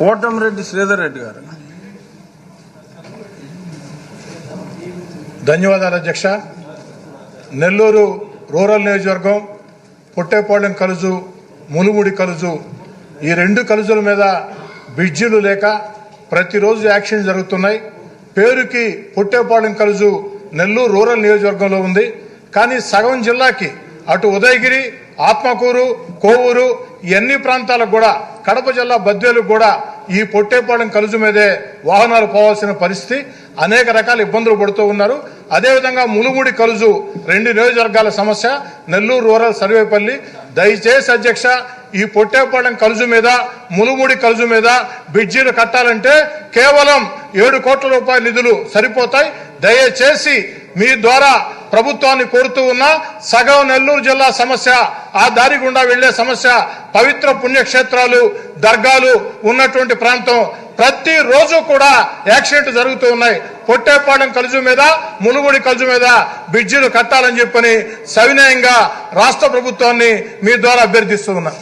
కోటంరెడ్డి శ్రీధర్ రెడ్డి గారు. ధన్యవాదాలు అధ్యక్ష. నెల్లూరు రూరల్ నియోజకవర్గం పొట్టేపాళెం కలుజు ములుముడి కలుజు ఈ రెండు కలుజుల మీద బ్రిడ్జిలు లేక ప్రతిరోజు యాక్షన్ జరుగుతున్నాయి. పేరుకి పొట్టేపాళెం కలుజు నెల్లూరు రూరల్ నియోజకవర్గంలో ఉంది. కానీ సగం జిల్లాకి అటు ఉదయగిరి ఆత్మకూరు కోవూరు ఎన్ని ప్రాంతాలకు కూడా కడప జిల్లా బద్వేలకు కూడా ఈ పొట్టేపాలెం కలుజు మీదే వాహనాలు పోవాల్సిన పరిస్థితి అనేక రకాల ఇబ్బందులు పడుతూ ఉన్నారు. అదేవిధంగా ములుగుడి కలుజు రెండు నియోజకవర్గాల సమస్య నెల్లూరు రూరల్ సర్వేపల్లి. దయచేసి అధ్యక్ష ఈ పొట్టేపాలెం కలుజు మీద ములుముడి కలుజు మీద బ్రిడ్జీలు కట్టాలంటే కేవలం ఏడు కోట్ల రూపాయల నిధులు సరిపోతాయి. దయచేసి మీ ద్వారా ప్రభుత్వాన్ని కోరుతూ ఉన్నా సగం నెల్లూరు జిల్లా సమస్య ఆ దారి గుండా వెళ్ళే సమస్య పవిత్ర పుణ్యక్షేత్రాలు దర్గాలు ఉన్నటువంటి ప్రాంతం. ప్రతి రోజు కూడా యాక్సిడెంట్ జరుగుతూ ఉన్నాయి. పొట్టేపాలెం కలుజు మీద మునుగుడి కలుజు మీద బ్రిడ్జిలు కట్టాలని చెప్పని సవినయంగా రాష్ట్ర ప్రభుత్వాన్ని మీ ద్వారా అభ్యర్థిస్తూ ఉన్నా.